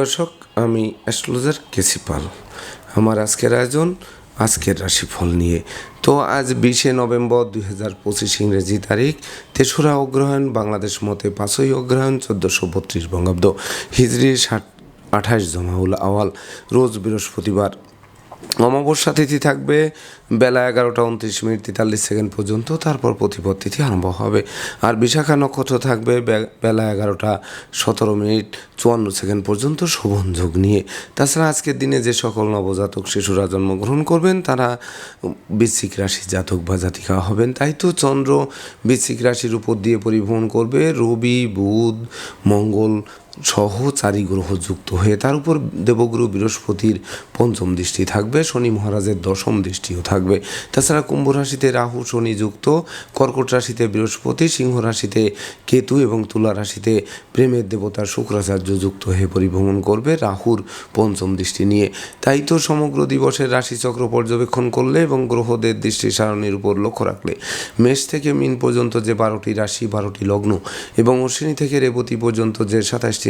দর্শক, আমি অ্যাস্ট্রোলজার কেসিপাল আমার আজকের আয়োজন আজকের রাশিফল নিয়ে। তো আজ বিশে নভেম্বর দুই হাজার পঁচিশ ইংরেজি তারিখ, তেসরা অগ্রহায়ণ, বাংলাদেশ মতে পাঁচই অগ্রহায়ণ, চোদ্দোশো বত্রিশ বঙ্গাব্দ। হিজড়ি ষাট আঠাশ জমাউল আওয়াল, রোজ বৃহস্পতিবার অমাবস্যা তিথি থাকবে, বেলা এগারোটা উনত্রিশ মিনিট, তেতাল্লিশ সেকেন্ড পর্যন্ত, তারপর প্রতিপদ তিথি আরম্ভ হবে। আর বিশাখা নক্ষত্র থাকবে বেলা এগারোটা সতেরো মিনিট, চুয়ান্ন সেকেন্ড পর্যন্ত শোভন যোগ নিয়ে। তাছাড়া আজকের দিনে যে সকল নবজাতক শিশুরা জন্মগ্রহণ করবেন, তারা বৃশ্চিক রাশি জাতক বা জাতিকা হবেন। তাই তো চন্দ্র বৃশ্চিক রাশির উপর দিয়ে পরিভ্রমণ করবে। রবি, বুধ, মঙ্গল সহ চারি গ্রহ যুক্ত হয়ে তার উপর দেবগুরু বৃহস্পতির পঞ্চম দৃষ্টি থাকবে, শনি মহারাজের দশম দৃষ্টিও থাকবে। তাছাড়া কুম্ভ রাশিতে রাহু, শনি যুক্ত, কর্কট রাশিতে বৃহস্পতি, সিংহ রাশিতে কেতু এবং তুলা রাশিতে প্রেমের দেবতার শুক্রাচার্য যুক্ত হয়ে পরিভ্রমণ করবে রাহুর পঞ্চম দৃষ্টি নিয়ে। তাই তো সমগ্র দিবসের রাশিচক্র পর্যবেক্ষণ করলে এবং গ্রহদের দৃষ্টি সারণীর উপর লক্ষ্য রাখলে মেষ থেকে মিন পর্যন্ত যে বারোটি রাশি, বারোটি লগ্ন এবং অশ্বিনী থেকে রেবতী পর্যন্ত যে সাতাশটি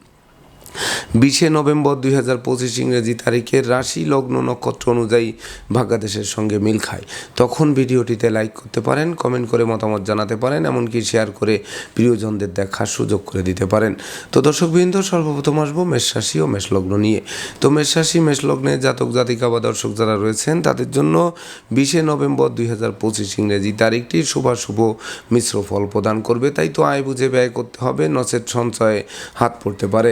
বিশে নভেম্বর দুই হাজার পঁচিশ ইংরেজি তারিখের রাশি লগ্ন নক্ষত্র অনুযায়ী ভাগ্যাদেশের সঙ্গে মিল খায়। তখন ভিডিওটিতে লাইক করতে পারেন কমেন্ট করে মতামত জানাতে পারেন, এমনকি শেয়ার করে প্রিয়জনদের দেখার সুযোগ করে দিতে পারেন। তো দর্শকবৃন্দ, সর্বপ্রথম আসব মেষ রাশি ও মেষলগ্ন নিয়ে। তো মেষ রাশি, মেষ লগ্নে জাতক, জাতিকা বা দর্শক যারা রয়েছেন, তাদের জন্য বিশে নভেম্বর দুই হাজার পঁচিশ ইংরেজি তারিখটি শুভাশুভ মিশ্র ফল প্রদান করবে। তাই তো আয় বুঝে ব্যয় করতে হবে, নচেত সঞ্চয়ে হাত পড়তে পারে।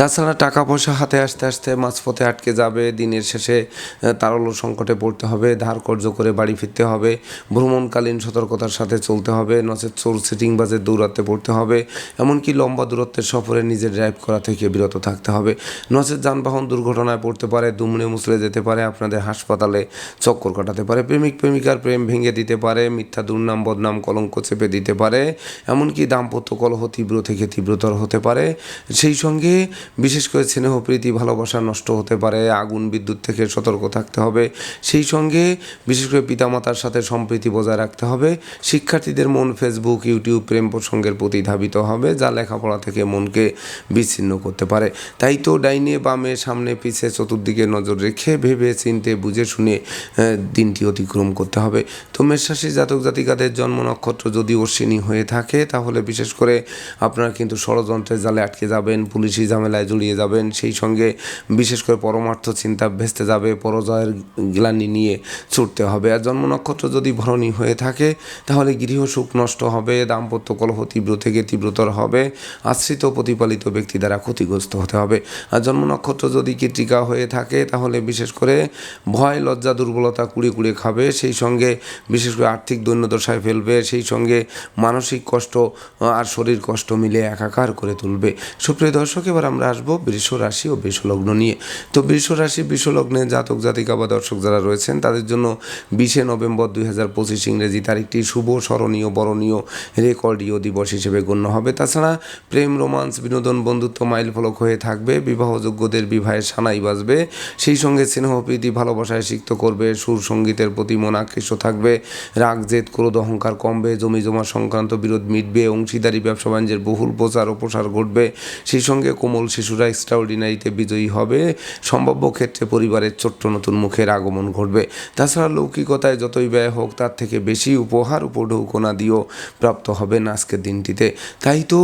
তাছাড়া টাকা পয়সা হাতে আসতে আসতে মাঝপথে আটকে যাবে, দিনের শেষে তারল্য সংকটে পড়তে হবে, ধার কর্য করে বাড়ি ফিরতে হবে, ভ্রমণকালীন সতর্কতার সাথে চলতে হবে, নচেত চোর সিটিং বাজে দৌড়াতে পড়তে হবে, এমনকি লম্বা দূরত্বের সফরে নিজের ড্রাইভ করা থেকে বিরত থাকতে হবে। নচেত যানবাহন দুর্ঘটনায় পড়তে পারে, দুমড়ে মুচড়ে যেতে পারে, আপনাদের হাসপাতালে চক্কর কাটাতে পারে, প্রেমিক, প্রেমিকার প্রেম ভেঙে দিতে পারে, মিথ্যা দুর্নাম, বদনাম, কলঙ্ক চেপে দিতে পারে, এমনকি দাম্পত্য কলহ তীব্র থেকে তীব্রতর হতে পারে। সেই সঙ্গে বিশেষ করে স্নেহ, প্রীতি, ভালোবাসা নষ্ট হতে পারে, আগুন, বিদ্যুৎ থেকে সতর্ক থাকতে হবে। সেই সঙ্গে বিশেষ করে পিতামাতার সাথে সম্প্রীতি বজায় রাখতে হবে। শিক্ষার্থীদের মন ফেসবুক ইউটিউব প্রেম প্রসঙ্গের প্রতি ধাবিত হবে, যা লেখাপড়া থেকে মনকে বিচ্ছিন্ন করতে পারে। তাই তো ডাইনে বামে সামনে পিছে চতুর্দিকে নজর রেখে ভেবে চিনতে, বুঝে শুনে দিনটি অতিক্রম করতে হবে। তো মেষরাশি জাতক জাতিকাদের জন্ম নক্ষত্র যদি অশ্বিনী হয়ে থাকে, তাহলে বিশেষ করে আপনারা কিন্তু ষড়যন্ত্রের জালে আটকে যাবেন, পুলিশি ঝামেলায় জড়িয়ে যাবেন, সেই সঙ্গে বিশেষ করে পরমার্থ চিন্তা ভেস্তে যাবে, পরজয়ের গ্লানি নিয়ে ছুটতে হবে। আর জন্ম নক্ষত্র যদি ভরণী হয়ে থাকে, তাহলে গৃহ সুখ নষ্ট হবে, দাম্পত্য কলহ তীব্র থেকে তীব্রতর হবে, আশ্রিত প্রতিপালিত ব্যক্তি দ্বারা ক্ষতিগ্রস্ত হতে হবে। আর জন্ম নক্ষত্র যদি কৃতিকা হয়ে থাকে, তাহলে বিশেষ করে ভয়, লজ্জা, দুর্বলতা কুড়িয়ে কুড়িয়ে খাবে, সেই সঙ্গে বিশেষ করে আর্থিক দৈন্যদশায় ফেলবে, সেই সঙ্গে মানসিক কষ্ট আর শরীর কষ্ট মিলে একাকার করে তুলবে। সুপ্রিয় দর্শক, এবার আমরা আসব বৃষ রাশি ও বৃষ লগ্ন নিয়ে। তো বৃষ রাশি, বৃষ লগ্নে জাতক, জাতিকা বা দর্শক যারা রয়েছেন, তাদের জন্য বিশে নভেম্বর দুই হাজার পঁচিশ ইংরেজি তারিখটি শুভ, স্মরণীয়, বরণীয় রেকর্ডীয় দিবস হিসেবে গণ্য হবে। তাছাড়া প্রেম, রোমান্স, বিনোদন, বন্ধুত্ব মাইল ফলক হয়ে থাকবে, বিবাহযোগ্যদের বিবাহের সানাই বাজবে, সেই সঙ্গে স্নেহ, প্রীতি, ভালোবাসায় সিক্ত করবে, সুর সঙ্গীতের প্রতি মন আকৃষ্ট থাকবে, রাগ, জেদ, ক্রোধ, অহংকার কমবে, জমি জমা সংক্রান্ত বিরোধ মিটবে, অংশীদারি, ব্যবসা বাণিজ্যের বহুল প্রচার ও প্রসার ঘটবে, সেই সঙ্গে কোমল শিশুরা এক্সট্রাঅর্ডিনারিতে বিজয়ী হবে। সম্ভাব্য ক্ষেত্রে পরিবারের ছোট্ট নতুন মুখের আগমন ঘটবে। তাছাড়া লৌকিকতায় যতই ব্যয় হোক, তার থেকে বেশি উপহার উপঢৌকনা দিয়েও প্রাপ্ত হবেন আজকের দিনটিতে। তাই তো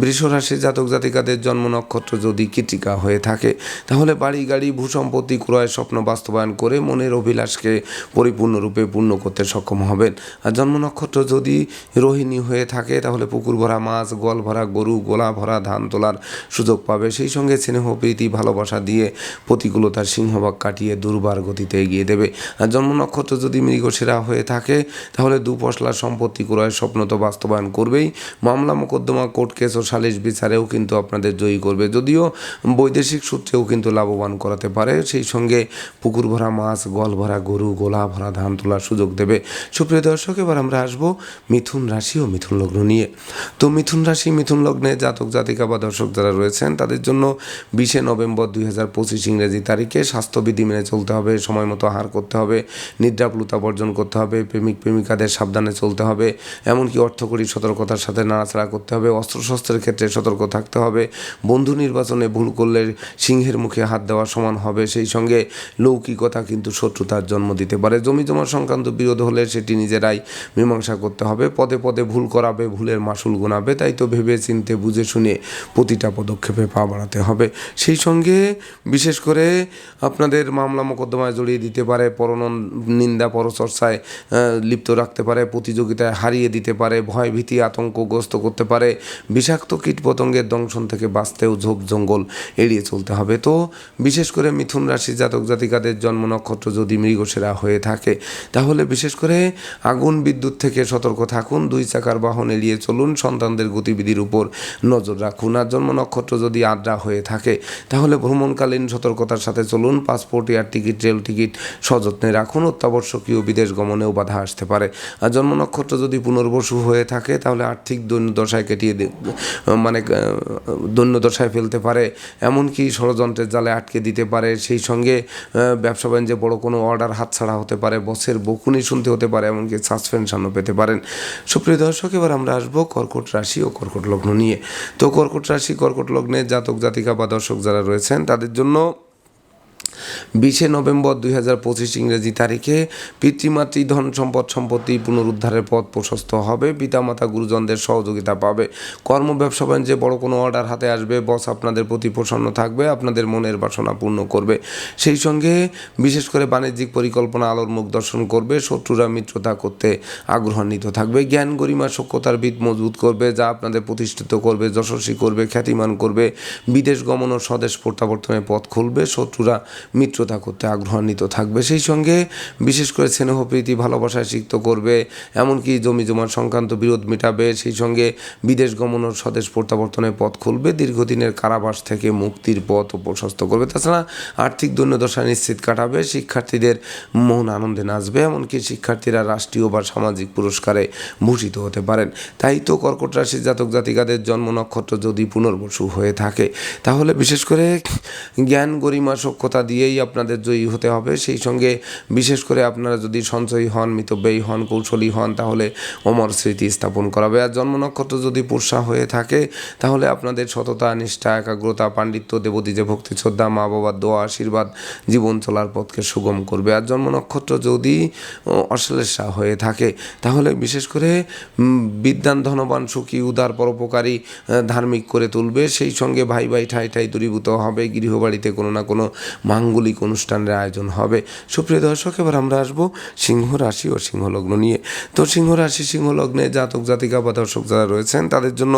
বৃষরাশির জাতক জাতিকাদের জন্ম নক্ষত্র যদি কৃতিকা হয়ে থাকে, তাহলে বাড়ি, গাড়ি, ভূসম্পত্তি ক্রয় স্বপ্ন বাস্তবায়ন করে মনের অভিলাষকে পরিপূর্ণরূপে পূর্ণ করতে সক্ষম হবেন। আর জন্ম নক্ষত্র যদি রোহিণী হয়ে থাকে, তাহলে পুকুর ভরা মাছ গোয়াল ভরা গরু, গোলা ভরা ধান তোলার সুযোগ পাবে। সেই সঙ্গে স্নেহ, প্রীতি, ভালোবাসা দিয়ে প্রতিকূলতার সিংহভাগ কাটিয়ে দুর্বার গতিতে এগিয়ে দেবে। আর জন্ম নক্ষত্র যদি মৃগশিরা হয়ে থাকে, তাহলে দুপশলা সম্পত্তি ক্রয়ের স্বপ্ন তো বাস্তবায়ন করবেই। মামলা মোকদ্দমা, কোর্ট কেস ও সালিশ বিচারেও কিন্তু আপনাদের জয়ী করবে। যদিও বৈদেশিক সূত্রেও কিন্তু লাভবান করাতে পারে, সেই সঙ্গে পুকুর ভরা মাছ, গল ভরা গরু, গোলা ভরা ধান তোলার সুযোগ দেবে। সুপ্রিয় দর্শক, এবার আমরা আসব মিথুন রাশি ও মিথুন লগ্ন নিয়ে। তো মিথুন রাশি, মিথুন লগ্নে জাতক জাতিকা বা দর্শক যারা রয়েছেন, তাদের জন্য বিশে নভেম্বর দুই হাজার পঁচিশ ইংরেজি তারিখে স্বাস্থ্যবিধি মেনে চলতে হবে, সময় মতো আহার করতে হবে, নিদ্রাপ্লুতা বর্জন করতে হবে, প্রেমিক প্রেমিকাদের সাবধানে চলতে হবে, এমনকি অর্থকরী সতর্কতার সাথে নাড়াচাড়া করতে হবে, অস্ত্রশস্ত্রের ক্ষেত্রে সতর্ক থাকতে হবে, বন্ধু নির্বাচনে ভুল করলে সিংহের মুখে হাত দেওয়া সমান হবে, সেই সঙ্গে লৌকিকতা কিন্তু শত্রুতার জন্ম দিতে পারে। জমি জমা সংক্রান্ত বিরোধ হলে সেটি নিজেরাই মীমাংসা করতে হবে, পদে পদে ভুল করাবে, ভুলের মাসুল গুনাবে, তাই তো ভেবে চিনতে বুঝে শুনে প্রতিটা পদক্ষেপে পা বাড়াতে হবে। সেই সঙ্গে বিশেষ করে আপনাদের মামলা মোকদ্দমায় জড়িয়ে দিতে পারে, পরনন নিন্দা পরচর্চায় লিপ্ত রাখতে পারে, প্রতিযোগিতায় হারিয়ে দিতে পারে ভয় ভীতি আতঙ্কগ্রস্ত করতে পারে, বিষাক্ত কীটপতঙ্গের দংশন থেকে বাঁচতেও ঝোপ জঙ্গল এড়িয়ে চলতে হবে। তো বিশেষ করে মিথুন রাশি জাতক জাতিকাদের জন্ম নক্ষত্র যদি মৃগসেরা হয়ে থাকে, তাহলে বিশেষ করে আগুন বিদ্যুৎ থেকে সতর্ক থাকুন, দুই চাকার বাহন এড়িয়ে চলুন, সন্তানদের গতিবিধির উপর নজর রাখুন। আর জন্ম নক্ষত্র যদি আদ্রা হয়ে থাকে। তাহলে ভ্রমণকালীন সতর্কতার সাথে চলুন, passport, air ticket, rail ticket সযত্নে রাখুন, অত্যাবশ্যকীয় বিদেশ গমনেও বাধা আসতে পারে। আর জন্ম নক্ষত্র যদি পুনর্বসু হয়ে থাকে, তাহলে আর্থিক দৈন্যদশায় কেটিয়ে মানে দৈন্যদশায় ফেলতে পারে। এমনকি ষড়যন্ত্রের জালে আটকে দিতে পারে। সেই সঙ্গে ব্যবসা বাণিজ্যে বড় কোনো অর্ডার হাতছাড়া হতে পারে। বসের বকুনি শুনতে হতে পারে, এমনকি সাসপেনশনও পেতে পারেন। সুপ্রিয় দর্শক, এবার আমরা আসব কর্কট রাশি ও কর্কট লগ্ন নিয়ে। তো কর্কট রাশি, কর্কট লগ্নে জাতক জাতিকা বা দর্শক যারা রয়েছেন তাদের জন্য বিশে নভেম্বর দুই হাজার পঁচিশ ইংরেজি তারিখে পিতৃমাতৃ ধন সম্পদ সম্পত্তি পুনরুদ্ধারের পথ প্রশস্ত হবে। পিতামাতা গুরুজনদের সহযোগিতা পাবে। কর্ম ব্যবসা বাণিজ্যে বড় কোনো অর্ডার হাতে আসবে। বস আপনাদের প্রতি প্রসন্ন থাকবে, আপনাদের মনের বাসনা পূর্ণ করবে। সেই সঙ্গে বিশেষ করে বাণিজ্যিক পরিকল্পনা আলোর মুখ দর্শন করবে। শত্রুরা মিত্রতা করতে আগ্রহান্বিত থাকবে। জ্ঞান গরিমা সক্ষতার ভিত মজবুত করবে, যা আপনাদের প্রতিষ্ঠিত করবে, যশস্বী করবে, খ্যাতিমান করবে। বিদেশ গমন ও স্বদেশ প্রত্যাবর্তনের পথ খুলবে। শত্রুরা মিত্রতা করতে আগ্রহান্বিত থাকবে। সেই সঙ্গে বিশেষ করে স্নেহ, প্রীতি ভালোবাসায় সিক্ত করবে। এমনকি জমি জমার সংক্রান্ত বিরোধ মেটাবে। সেই সঙ্গে বিদেশ গমন ও স্বদেশ প্রত্যাবর্তনের পথ খুলবে। দীর্ঘদিনের কারাবাস থেকে মুক্তির পথ প্রশস্ত করবে। তাছাড়া আর্থিক দৈন্যদশা নিশ্চিত কাটাবে। শিক্ষার্থীদের মন আনন্দে নাচবে। এমনকি শিক্ষার্থীরা রাষ্ট্রীয় বা সামাজিক পুরস্কারে ভূষিত হতে পারেন। তাই তো কর্কট রাশির জাতক জাতিকাদের জন্ম নক্ষত্র যদি পুনর্বসু হয়ে থাকে, তাহলে বিশেষ করে জ্ঞান, গরিমা সক্ষতা দিয়েই আপনাদের জয়ী হতে হবে। সেই সঙ্গে বিশেষ করে আপনারা যদি সঞ্চয়ী হন, মিতব্যয়ী হন, কৌশলী হন, তাহলে অমর স্মৃতি স্থাপন করাবে। আর জন্ম নক্ষত্র যদি পুষা হয়ে থাকে, তাহলে আপনাদের সততা, নিষ্ঠা, একাগ্রতা, পাণ্ডিত্য, দেবদীজে ভক্তি, শ্রদ্ধা মা বাবার দোয়া, আশীর্বাদ, জীবন চলার পথকে সুগম করবে। আর জন্ম নক্ষত্র যদি অশ্লেষা হয়ে থাকে, তাহলে বিশেষ করে বিদ্যান ধনবান, সুখী, উদার, পরোপকারী ধার্মিক করে তুলবে। সেই সঙ্গে ভাই ভাই ঠাই ঠাই দূরীভূত হবে। গৃহবাড়িতে কোনো না কোনো মাঙ্গলিক অনুষ্ঠানের আয়োজন হবে। সুপ্রিয় দর্শক, এবার আমরা আসব সিংহ রাশি ও সিংহ লগ্ন নিয়ে। তো সিংহ রাশি, সিংহ লগ্নে জাতক, জাতিকা বা দর্শক যারা রয়েছেন, তাদের জন্য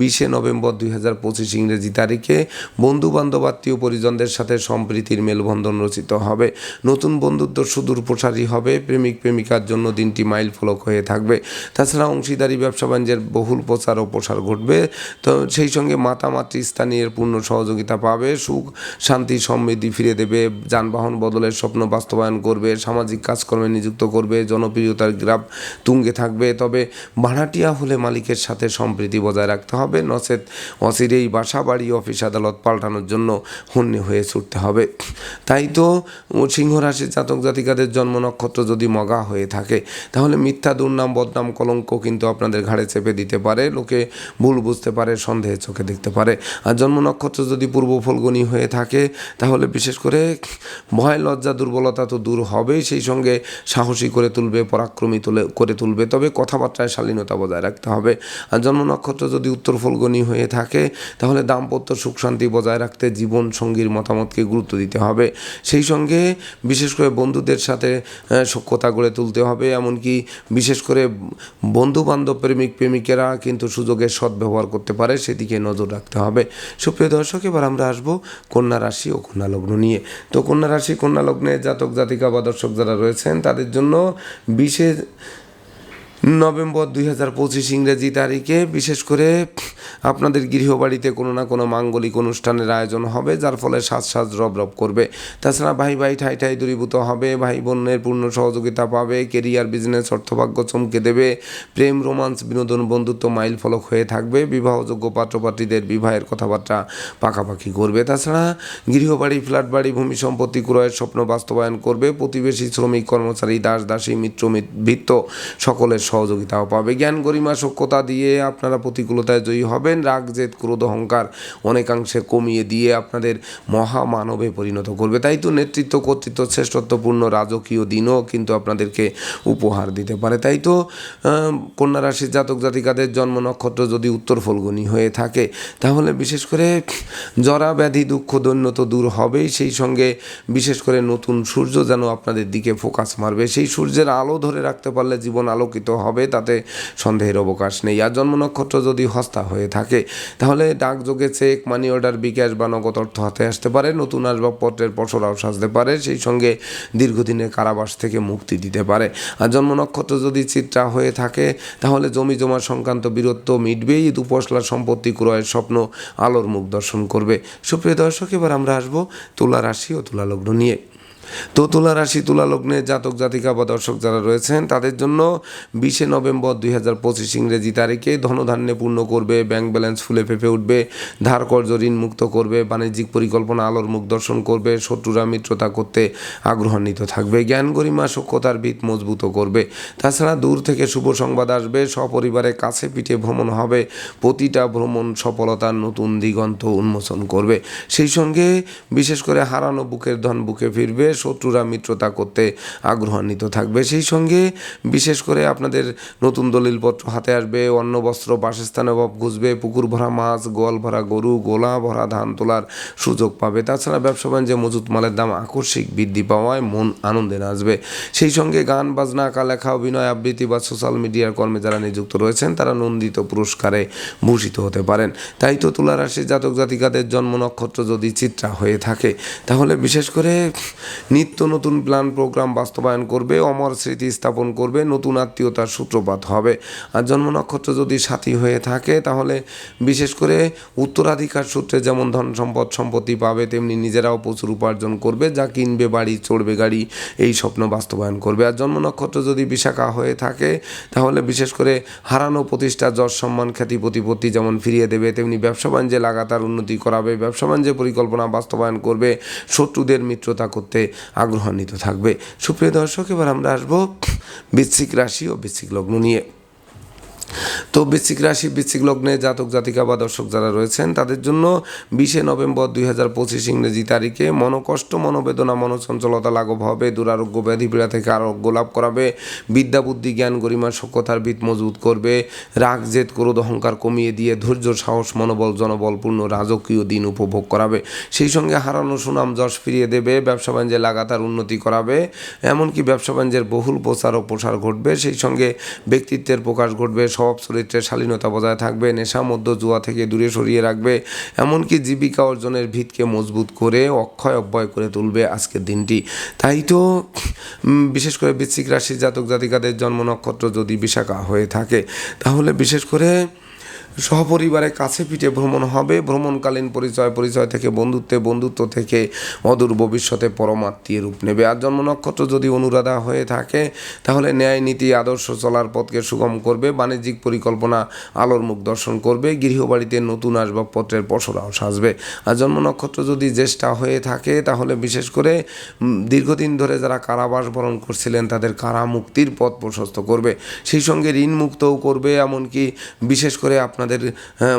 বিশে নভেম্বর দুই হাজার পঁচিশ ইংরেজি তারিখে বন্ধু বান্ধব আত্মীয় পরিজনদের সাথে সম্প্রীতির মেলবন্ধন রচিত হবে। নতুন বন্ধুত্ব সুদূর প্রসারী হবে। প্রেমিক, প্রেমিকার জন্য দিনটি মাইল ফলক হয়ে থাকবে। তাছাড়া অংশীদারি, ব্যবসা বাণিজ্যের বহুল প্রচার ও প্রসার ঘটবে। তো সেই সঙ্গে মাতামাতৃ স্থানীয় পূর্ণ সহযোগিতা পাবে। সুখ, শান্তি, সমৃদ্ধি ফিরে দেবে যানবাহন বদলের স্বপ্ন বাস্তবায়ন করবে, সামাজিক কাজকর্মে নিযুক্ত করবে, জনপ্রিয়তার গ্রাফ তুঙ্গে থাকবে। তবে ভাড়াটিয়া হলে মালিকের সাথে সম্প্রীতি বজায় রাখতে হবে। নচেত অচিরেই বাসা বাড়ি অফিস আদালত পাল্টানোর জন্য হন্যে হয়ে ছুটতে হবে। তাই তো সিংহ রাশির জাতক জাতিকাদের জন্ম নক্ষত্র যদি মগা হয়ে থাকে, তাহলে মিথ্যা, দুর্নাম, বদনাম, কলঙ্ক কিন্তু আপনাদের ঘাড়ে চেপে দিতে পারে। লোকে ভুল বুঝতে পারে, সন্দেহে চোখে দেখতে পারে। আর জন্ম নক্ষত্র যদি পূর্ব ফলগুনি হয়ে থাকে, তাহলে বিশেষ করে করে ভয়, লজ্জা, দুর্বলতা তো দূর হবেই, সেই সঙ্গে সাহসী করে তুলবে, পরাক্রমী তুলে, করে তুলবে। তবে কথাবার্তায় শালীনতা বজায় রাখতে হবে। আর জন্ম নক্ষত্র যদি উত্তর ফলগনি হয়ে থাকে, তাহলে দাম্পত্য সুখ শান্তি বজায় রাখতে জীবন সঙ্গীর মতামতকে গুরুত্ব দিতে হবে। সেই সঙ্গে বিশেষ করে বন্ধুদের সাথে সক্ষতা গড়ে তুলতে হবে। এমনকি বিশেষ করে বন্ধু বান্ধব প্রেমিক, প্রেমিকেরা কিন্তু সুযোগের সদ্ব্যবহার করতে পারে, সেদিকে নজর রাখতে হবে। সুপ্রিয় দর্শক, এবার আমরা আসব কন্যা রাশি ও কন্যা লগ্ন নিয়ে। তো কন্যা রাশি কন্যা লগ্নে জাতক জাতিকা বা দর্শক যারা রয়েছেন তাদের জন্য বিশেষ নভেম্বর দুই হাজার পঁচিশ ইংরেজি তারিখে বিশেষ করে আপনাদের গৃহবাড়িতে কোনো না কোনো মাঙ্গলিক অনুষ্ঠানের আয়োজন হবে, যার ফলে সাজ সাজ রব রব করবে। তাছাড়া ভাই ভাই ঠাই ঠাই দূরীভূত হবে, ভাই বোনের পূর্ণ সহযোগিতা পাবে, কেরিয়ার, বিজনেস, অর্থভাগ্য চমকে দেবে, প্রেম, রোমান্স, বিনোদন, বন্ধুত্ব মাইল ফলক হয়ে থাকবে, বিবাহযোগ্য পাত্রপাত্রীদের বিবাহের কথাবার্তা পাকাপাকি করবে। তাছাড়া গৃহবাড়ি ফ্ল্যাট বাড়ি ভূমি সম্পত্তি ক্রয়ের স্বপ্ন বাস্তবায়ন করবে, প্রতিবেশী শ্রমিক, কর্মচারী, দাস, দাসী, মিত্র, মিত- ভিত্ত সকলের সহযোগিতাও পাবে। জ্ঞান গরিমা সক্ষতা দিয়ে আপনারা প্রতিকূলতায় জয়ী হবেন। রাগ, জেদ, ক্রোধ, অহংকার অনেকাংশে কমিয়ে দিয়ে আপনাদের মহামানবে পরিণত করবে। তাই তো নেতৃত্ব, কর্তৃত্ব, শ্রেষ্ঠত্বপূর্ণ রাজকীয় দিনও কিন্তু আপনাদেরকে উপহার দিতে পারে। তাই তো কন্যা রাশির জাতক জাতিকাদের জন্ম নক্ষত্র যদি উত্তর ফলগুনি হয়ে থাকে, তাহলে বিশেষ করে জরা, ব্যাধি, দুঃখ, দৈন্য তো দূর হবেই। সেই সঙ্গে বিশেষ করে নতুন সূর্য যেন আপনাদের দিকে ফোকাস মারবে। সেই সূর্যের আলো ধরে রাখতে পারলে জীবন আলোকিত হবে, তাতে সন্দেহের অবকাশ নেই। আর জন্ম নক্ষত্র যদি হস্তা হয়ে থাকে, তাহলে ডাকযোগে চেক মানি অর্ডার বিকাশ বা নগদ অর্থ হাতে আসতে পারে, নতুন আসবাবপত্রের পসরাও সাজতে পারে, সেই সঙ্গে দীর্ঘদিনের কারাবাস থেকে মুক্তি দিতে পারে। আর জন্ম নক্ষত্র যদি চিত্রা হয়ে থাকে, তাহলে জমি জমা সংক্রান্ত বীরত্ব মিটবেই ঈদ উপসলা সম্পত্তি ক্রয়ের স্বপ্ন আলোর মুখ দর্শন করবে। সুপ্রিয় দর্শক, এবার আমরা আসব তুলা রাশি ও তুলা লগ্ন নিয়ে। তো তুলা রাশি, তুলা লগ্নে জাতক, জাতিকা বা দর্শক যারা রয়েছেন, তাদের জন্য বিশে নভেম্বর দুই হাজার পঁচিশ ইংরেজি তারিখে ধনধান্যে পূর্ণ করবে, ব্যাংক ব্যালেন্স ফুলে ফেপে উঠবে, ধার কর্য ঋণ মুক্ত করবে, বাণিজ্যিক পরিকল্পনা আলোর মুখ দর্শন করবে, শত্রুরা মিত্রতা করতে আগ্রহান্বিত থাকবে, জ্ঞান গরিমা সক্ষতার ভিত মজবুত করবে। তাছাড়া দূর থেকে শুভ সংবাদ আসবে, সপরিবারে কাছে পিঠে ভ্রমণ হবে, প্রতিটা ভ্রমণ সফলতার নতুন দিগন্ত উন্মোচন করবে। সেই সঙ্গে বিশেষ করে হারানো বুকের ধন বুকে ফিরবে শত্রুরা মিত্রতা করতে আগ্রহান্বিত থাকবে। সেই সঙ্গে বিশেষ করে আপনাদের নতুন দলিলপত্র হাতে আসবে, অন্ন, বস্ত্র বাসস্থানে অভাব ঘুষবে, পুকুর ভরা মাছ, গোয়াল ভরা গরু, গোলা ভরা ধান তোলার সুযোগ পাবে। তাছাড়া ব্যবসা বাণিজ্যে মজুত মালের দাম আকস্মিক বৃদ্ধি পাওয়ায় মন আনন্দে নাচবে। সেই সঙ্গে গান, বাজনা আঁকা লেখা অভিনয়, আবৃত্তি বা সোশ্যাল মিডিয়ার কর্মে যারা নিযুক্ত রয়েছেন, তারা নন্দিত পুরস্কারে ভূষিত হতে পারেন। তাই তো তুলা রাশির জাতক জাতিকাদের জন্ম নক্ষত্র যদি চিত্রা হয়ে থাকে, তাহলে বিশেষ করে নিত্য নতুন প্ল্যান প্রোগ্রাম বাস্তবায়ন করবে, অমর স্মৃতি স্থাপন করবে, নতুন আত্মীয়তার সূত্রপাত হবে। আর জন্ম নক্ষত্র যদি সাথী হয়ে থাকে, তাহলে বিশেষ করে উত্তরাধিকার সূত্রে যেমন ধন সম্পদ, সম্পত্তি পাবে, তেমনি নিজেরাও প্রচুর উপার্জন করবে, যা কিনবে, বাড়ি, চড়বে, গাড়ি, এই স্বপ্ন বাস্তবায়ন করবে। আর জন্ম নক্ষত্র যদি বিশাখা হয়ে থাকে, তাহলে বিশেষ করে হারানো প্রতিষ্ঠা, যশ সম্মান, খ্যাতি, প্রতিপত্তি যেমন ফিরিয়ে দেবে, তেমনি ব্যবসা বাণিজ্যে লাগাতার উন্নতি করাবে, ব্যবসা বাণিজ্যে পরিকল্পনা বাস্তবায়ন করবে, শত্রুদের মিত্রতা করতে আগ্রহান্বিত থাকবে। সুপ্রিয় দর্শক এবার আমরা আসব বৃশ্চিক রাশি ও বৃশ্চিক লগ্ন নিয়ে। তো বৃশ্চিক রাশি, বৃশ্চিক লগ্নে জাতক, জাতিকা বা দর্শক যারা রয়েছেন, তাদের জন্য বিশে নভেম্বর দুই হাজার পঁচিশ ইংরেজি তারিখে মনোকষ্ট, মনোবেদনা, মনোচঞ্চলতা লাঘব হবে, দুরারোগ্য ব্যাধি পীড়া থেকে আরোগ্য লাভ করাবে, বিদ্যা, বুদ্ধি, জ্ঞান, গরিমা সক্ষতার ভিত মজবুত করবে, রাগ, জেদ, ক্রোধ, অহংকার কমিয়ে দিয়ে ধৈর্য, সাহস, মনোবল, জনবলপূর্ণ, রাজকীয় দিন উপভোগ করাবে। সেই সঙ্গে হারানো সুনাম, যশ ফিরিয়ে দেবে, ব্যবসা বাণিজ্যে লাগাতার উন্নতি করাবে, এমনকি ব্যবসা বাণিজ্যের বহুল প্রচার ও প্রসার ঘটবে, সেই সঙ্গে ব্যক্তিত্বের প্রকাশ ঘটবে স্বভাব চরিত্রের শালীনতা বজায় থাকবে, নেশা মধ্য জুয়া থেকে দূরে সরিয়ে রাখবে, এমনকি জীবিকা অর্জনের ভিতকে মজবুত করে, অক্ষয় অব্যয় করে তুলবে আজকের দিনটি। তাই তো বিশেষ করে বৃশ্চিক রাশির জাতক জাতিকাদের জন্ম নক্ষত্র যদি বিশাখা হয়ে থাকে, তাহলে বিশেষ করে সহপরিবারে কাছে পিঠে ভ্রমণ হবে। ভ্রমণকালীন পরিচয় পরিচয় থেকে বন্ধুত্বে, বন্ধুত্ব থেকে অদূর ভবিষ্যতে পরমাত্মীয় রূপ নেবে। আর জন্ম নক্ষত্র যদি অনুরাধা হয়ে থাকে, তাহলে ন্যায় নীতি, আদর্শ চলার পথকে সুগম করবে, বাণিজ্যিক পরিকল্পনা, আলোর মুখ দর্শন করবে, গৃহবাড়িতে নতুন আসবাবপত্রের পসরাও সাজবে। আর জন্ম নক্ষত্র যদি জ্যেষ্ঠা হয়ে থাকে, তাহলে বিশেষ করে দীর্ঘদিন ধরে যারা কারাবাস বরণ করছিলেন, তাদের কারা মুক্তির পথ প্রশস্ত করবে। সেই সঙ্গে ঋণ মুক্তও করবে, এমনকি বিশেষ করে আপনাদের আপনাদের হ্যাঁ,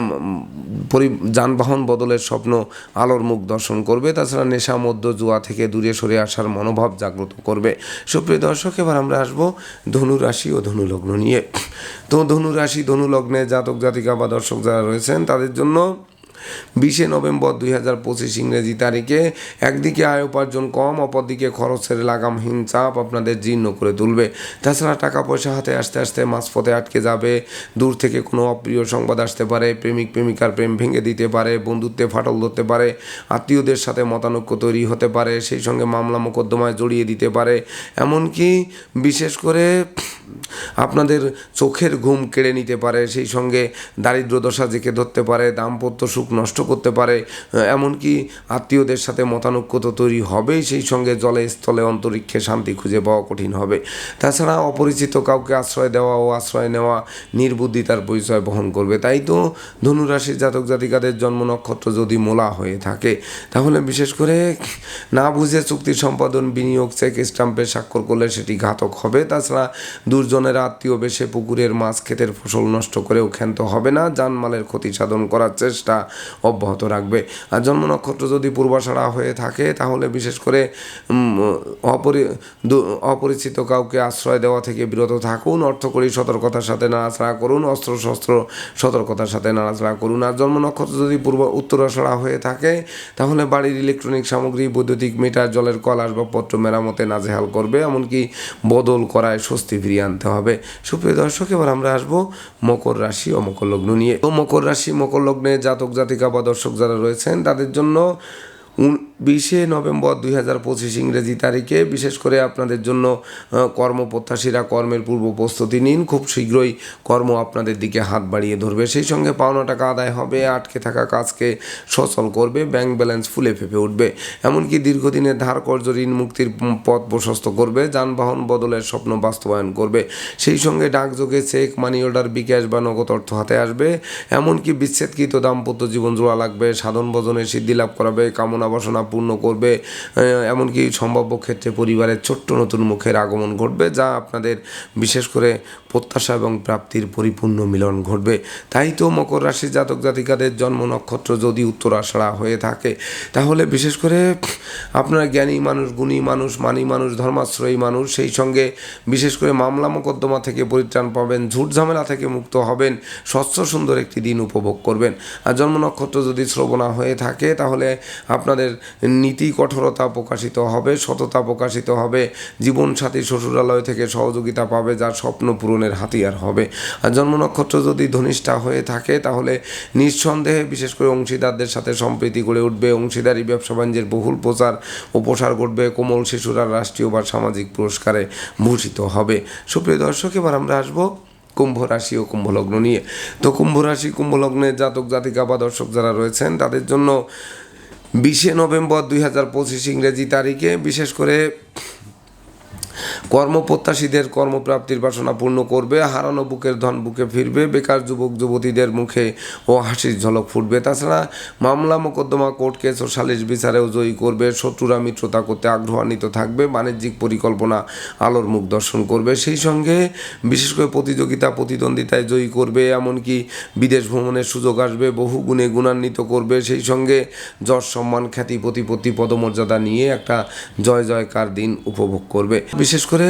পরি যানবাহন বদলের স্বপ্ন আলোর মুখ দর্শন করবে। তাছাড়া নেশা মধ্য জুয়া থেকে দূরে সরে আসার মনোভাব জাগ্রত করবে। সুপ্রিয় দর্শক এবার আমরা আসব ধনু রাশি ও ধনুলগ্ন নিয়ে। তো ধনু রাশি ধনু লগ্নে জাতক জাতিকা বা দর্শক যারা রয়েছেন তাদের জন্য বিশে নভেম্বর দুই হাজার পঁচিশ ইংরেজি তারিখে একদিকে আয় উপার্জন কম, অপরদিকে খরচের লাগামহীন চাপ আপনাদের জীর্ণ করে তুলবে। তাছাড়া টাকা পয়সা হাতে আসতে আসতে মাঝপথে আটকে যাবে। দূর থেকে কোনো অপ্রিয় সংবাদ আসতে পারে, প্রেমিক, প্রেমিকার প্রেম ভেঙে দিতে পারে, বন্ধুত্বে ফাটল ধরতে পারে, আত্মীয়দের সাথে মতানৈক্য তৈরি হতে পারে, সেই সঙ্গে মামলা মোকদ্দমায় জড়িয়ে দিতে পারে। এমনকি বিশেষ করে আপনাদের চোখের ঘুম কেড়ে নিতে পারে, সেই সঙ্গে দারিদ্র দশা জেঁকে ধরতে পারে, দাম্পত্য সুখ নষ্ট করতে পারে এমনকি আত্মীয়দের সাথে মতানৈক্য তো তৈরি হবেই, সেই সঙ্গে জলে, স্থলে অন্তরিক্ষে শান্তি খুঁজে পাওয়া কঠিন হবে। তাছাড়া অপরিচিত কাউকে আশ্রয় দেওয়া ও আশ্রয় নেওয়া নির্বুদ্ধিতার পরিচয় বহন করবে। তাই তো ধনুরাশির জাতক জাতিকাদের জন্ম নক্ষত্র যদি মোলা হয়ে থাকে, তাহলে বিশেষ করে না বুঝে চুক্তি সম্পাদন, বিনিয়োগ, চেক স্টাম্পে স্বাক্ষর করলে সেটি ঘাতক হবে। তাছাড়া দুর্জনের আত্মীয় বেশে পুকুরের মাছ, ক্ষেতের ফসল নষ্ট করেও ক্ষান্ত হবে না। জানমালের ক্ষতি সাধন করার চেষ্টা অব্যাহত রাখবে। আর জন্ম নক্ষত্র যদি পূর্বাষাড়া হয়ে থাকে, তাহলে বিশেষ করে অপরি অপরিচিত কাউকে আশ্রয় দেওয়া থেকে বিরত থাকুন। অর্থকরী সতর্কতার সাথে নাড়াচাড়া করুন। অস্ত্র শস্ত্র সতর্কতার সাথে নাড়াচাড়া করুন। আর জন্ম নক্ষত্র যদি পূর্ব উত্তরাষাড়া হয়ে থাকে, তাহলে বাড়ির ইলেকট্রনিক সামগ্রী, বৈদ্যুতিক মিটার জলের কল, আসবাবপত্র মেরামতে নাজেহাল করবে। এমনকি বদল করায় স্বস্তি ফিরিয়ে আনতে হবে। সুপ্রিয় দর্শক, এবার আমরা আসব মকর রাশি ও মকর লগ্ন নিয়ে। তো মকর রাশি, মকর লগ্নে জাতক জাতিকা বা দর্শক যারা রয়েছেন তাদের জন্য বিশে নভেম্বর দুই হাজার পঁচিশ ইংরেজি তারিখে বিশেষ করে আপনাদের জন্য কর্মপ্রত্যাশীরা কর্মের পূর্ব প্রস্তুতি নিন। খুব শীঘ্রই কর্ম আপনাদের দিকে হাত বাড়িয়ে ধরবে। সেই সঙ্গে পাওনা টাকা আদায় হবে, আটকে থাকা কাজকে সচল করবে, ব্যাংক ব্যালেন্স ফুলে ফেপে উঠবে। এমনকি দীর্ঘদিনের ধার কর্য ঋণ মুক্তির পথ প্রশস্ত করবে, যানবাহন বদলের স্বপ্ন বাস্তবায়ন করবে। সেই সঙ্গে ডাকযোগে চেক মানি অর্ডার বিকাশ বা নগদ অর্থ হাতে আসবে। এমনকি বিচ্ছেদকৃত দাম্পত্য জীবন জোড়া লাগবে, সাধন ভজনে সিদ্ধি লাভ করাবে, কামনা বাসনা পূর্ণ করবে। এমনকি সম্ভাব্য ক্ষেত্রে পরিবারের ছোট্ট নতুন মুখের আগমন ঘটবে, যা আপনাদের বিশেষ করে প্রত্যাশা এবং প্রাপ্তির পরিপূর্ণ মিলন ঘটবে। তাই তো মকর রাশি জাতক জাতিকাদের জন্ম নক্ষত্র যদি উত্তরাষাড়া হয়ে থাকে, তাহলে বিশেষ করে আপনারা জ্ঞানী মানুষ, গুণী মানুষ, মানি মানুষ, ধর্মাশ্রয়ী মানুষ, সেই সঙ্গে বিশেষ করে মামলা মোকদ্দমা থেকে পরিত্রাণ পাবেন, ঝুট ঝামেলা থেকে মুক্ত হবেন, স্বচ্ছ সুন্দর একটি দিন উপভোগ করবেন। আর জন্ম নক্ষত্র যদি শ্রবণা হয়ে থাকে, তাহলে আপনাদের নীতি কঠোরতা প্রকাশিত হবে, সততা প্রকাশিত হবে, জীবনসাথী শ্বশুরালয় থেকে সহযোগিতা পাবে, যার স্বপ্ন পূরণের হাতিয়ার হবে। আর জন্ম নক্ষত্র যদি ধনিষ্ঠা হয়ে থাকে, তাহলে নিঃসন্দেহে বিশেষ করে অংশীদারদের সাথে সম্প্রীতি গড়ে উঠবে, অংশীদারি, ব্যবসা বাণিজ্যের বহুল প্রচার ও প্রসার ঘটবে, কোমল শিশুরা রাষ্ট্রীয় বা সামাজিক পুরস্কারে ভূষিত হবে। সুপ্রিয় দর্শক, এবার আমরা আসব কুম্ভ রাশি ও কুম্ভ লগ্ন নিয়ে। তো কুম্ভ রাশি, কুম্ভ জাতক, জাতিকা বা দর্শক যারা রয়েছেন, তাদের জন্য বিশে নভেম্বর দুই হাজার পঁচিশ ইংরেজি তারিখে বিশেষ করে কর্মপ্রত্যাশীদের কর্মপ্রাপ্তির বাসনা পূর্ণ করবে, হারানো বুকের ধন বুকে ফিরবে, বেকার যুবক যুবতীদের মুখে ও হাসির ঝলক ফুটবে। তাছাড়া মামলা মোকদ্দমা কোর্ট কেস ও সালিশ বিচারেও জয়ী করবে, শত্রুরা মিত্রতা করতে আগ্রহান্বিত থাকবে, বাণিজ্যিক পরিকল্পনা আলোর মুখ দর্শন করবে। সেই সঙ্গে বিশেষ করে প্রতিযোগিতা, প্রতিদ্বন্দ্বিতায় জয়ী করবে, এমনকি বিদেশ ভ্রমণের সুযোগ আসবে, বহু গুণে গুণান্বিত করবে। সেই সঙ্গে যশ সম্মান, খ্যাতি, প্রতিপত্তি, পদমর্যাদা নিয়ে একটা জয় জয়কার দিন উপভোগ করবে। বিশেষ করে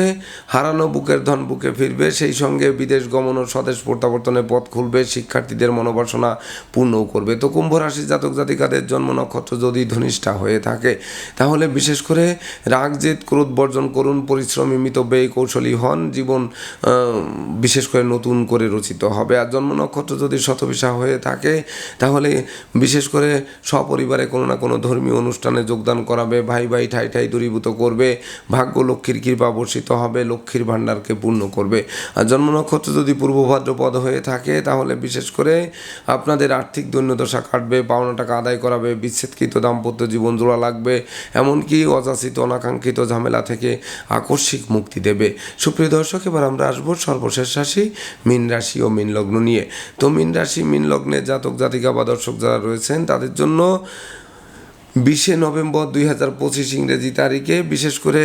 হারানো বুকের ধন বুকে ফিরবে, সেই সঙ্গে বিদেশ গমন ও স্বদেশ প্রত্যাবর্তনের পথ খুলবে, শিক্ষার্থীদের মনোবাসনা পূর্ণও করবে। তো কুম্ভ রাশি জাতক জাতিকাদের জন্ম নক্ষত্র যদি ধনিষ্ঠা হয়ে থাকে, তাহলে বিশেষ করে রাগ, জেদ, ক্রোধ বর্জন করুন, পরিশ্রমী মিতব্যয়ী কৌশলী হন, জীবন বিশেষ করে নতুন করে রচিত হবে। আর জন্ম নক্ষত্র যদি শতবিশা হয়ে থাকে, তাহলে বিশেষ করে সপরিবারে কোনো না কোনো ধর্মীয় অনুষ্ঠানে যোগদান করাবে, ভাই ভাই, ঠাই ঠাই দূরীভূত করবে, ভাগ্য লক্ষ্মীর কৃপা বর্ষিত হবে, লক্ষ্মীর ভাণ্ডারকে পূর্ণ করবে। আর জন্ম নক্ষত্র যদি পূর্ব ভাদ্রপদ হয়ে থাকে, তাহলে বিশেষ করে আপনাদের আর্থিক দৈন্যদশা কাটবে, পাওনা টাকা আদায় করাবে, বিচ্ছেদকৃত দাম্পত্য জীবন জোড়া লাগবে, এমনকি অযাচিত, অনাকাঙ্ক্ষিত ঝামেলা থেকে আকস্মিক মুক্তি দেবে। সুপ্রিয় দর্শক, এবার আমরা আসব সর্বশেষ রাশি, মীন রাশি ও মীন লগ্ন নিয়ে। তো মীন রাশি, মীন লগ্নের জাতক, জাতিকা বা দর্শক যারা রয়েছেন, তাদের জন্য বিশে নভেম্বর দুই হাজার পঁচিশ ইংরেজি তারিখে বিশেষ করে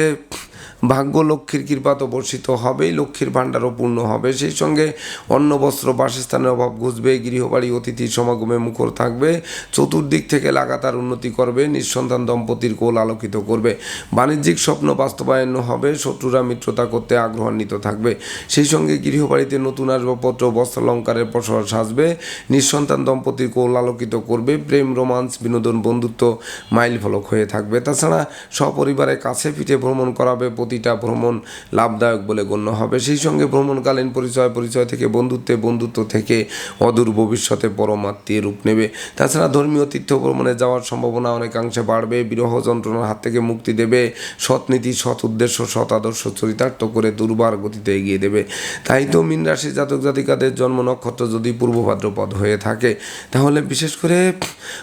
ভাগ্য লক্ষ্মীর কৃপা তো বর্ষিত হবেই, লক্ষ্মীর ভাণ্ডারও পূর্ণ হবে। সেই সঙ্গে অন্ন, বস্ত্র, বাসস্থানের অভাব ঘুষবে গৃহবাড়ি, অতিথি সমাগমে মুখর থাকবে, চতুর্দিক থেকে লাগাতার উন্নতি করবে, নিঃসন্তান দম্পতির কোল আলোকিত করবে। বাণিজ্যিক স্বপ্ন বাস্তবায়ন হবে, শত্রুরা মিত্রতা করতে আগ্রহান্বিত থাকবে। সেই সঙ্গে গৃহবাড়িতে নতুন আসবাবপত্র বস্ত্রালঙ্কারের প্রসার সাজবে, নিঃসন্তান দম্পতির কোল আলোকিত করবে, প্রেম, রোমান্স, বিনোদন, বন্ধুত্ব মাইল ফলক হয়ে থাকবে। তাছাড়া সপরিবারে কাছে পিঠে ভ্রমণ করাবে প্রতিটা ভ্রমণ লাভদায়ক বলে গণ্য হবে। সেই সঙ্গে ভ্রমণকালীন পরিচয় পরিচয় থেকে বন্ধুত্বে বন্ধুত্ব থেকে অদূর ভবিষ্যতে পরমাত্মীয় রূপ নেবে। তাছাড়া ধর্মীয় তীর্থ ভ্রমণে যাওয়ার সম্ভাবনা অনেকাংশে বাড়বে। বিরহ যন্ত্রণার হাত থেকে মুক্তি দেবে। সৎ নীতি সৎ উদ্দেশ্য সৎ আদর্শ চরিতার্থ করে দুর্বার গতিতে এগিয়ে দেবে। তাই তো মীন রাশির জাতক জাতিকাদের জন্ম নক্ষত্র যদি পূর্ব ভাদ্রপদ হয়ে থাকে তাহলে বিশেষ করে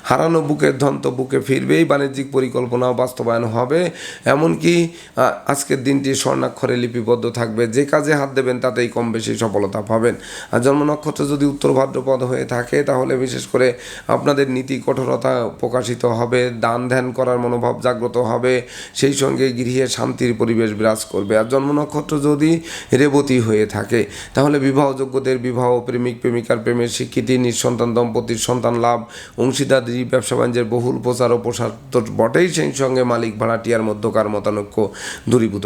হারানো বুকের ধন্ত বুকে ফিরবেই বাণিজ্যিক পরিকল্পনাও বাস্তবায়ন হবে। এমনকি আহ, আজকের দিনটি স্বর্ণাক্ষরে লিপিবদ্ধ থাকবে। যে কাজে হাত দেবেন তাতেই কম বেশি সফলতা পাবেন। আর জন্ম নক্ষত্র যদি উত্তর ভাদ্রপদ হয়ে থাকে, তাহলে বিশেষ করে আপনাদের নীতি কঠোরতা প্রকাশিত হবে, দান ধ্যান করার মনোভাব জাগ্রত হবে, সেই সঙ্গে গৃহে শান্তির পরিবেশ বিরাজ করবে। আর জন্ম নক্ষত্র যদি রেবতী হয়ে থাকে, তাহলে বিবাহযোগ্যদের বিবাহ, প্রেমিক, প্রেমিকার প্রেমের স্বীকৃতি, নিঃসন্তান, দম্পতির সন্তান লাভ, অংশীদারি, ব্যবসা বাণিজ্যের বহুল প্রচার ও প্রসার তো বটেই, সেই সঙ্গে মালিক, ভাড়াটিয়ার, মধ্যকার, মতানৈক্য, দূরীভূত